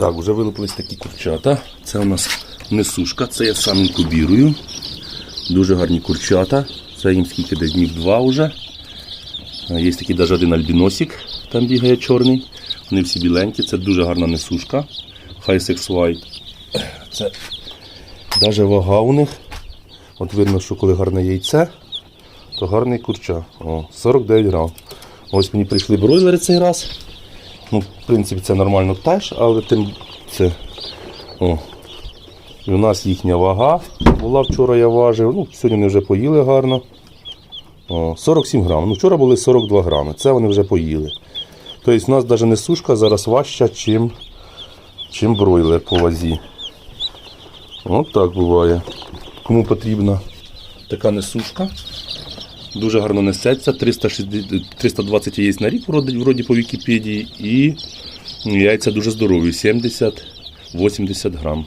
Так, вже вилупились такі курчата. Це у нас несушка, це я сам інкубірую. Дуже гарні курчата. Це їм скільки десь днів два вже. Є такий навіть один альбіносик, там бігає чорний. Вони всі біленькі, це дуже гарна несушка. Sex White. Це навіть вага у них. От видно, що коли гарне яйце, то гарний курча. О, 49 грам. Ось мені прийшли бройлери цей раз. Ну, в принципі, це нормально теж, але тим це. О. І у нас їхня вага була вчора я важив. Ну, сьогодні вони вже поїли гарно. О, 47 грам. Ну, вчора були 42 грами. Це вони вже поїли. Тобто у нас навіть не сушка зараз важча, чим, чим бройлер по вазі. От так буває. Кому потрібна така несушка. Дуже гарно несеться. 360, 320 яєць на рік, вроді по Вікіпедії. І яйця дуже здорові. 70-80 грам.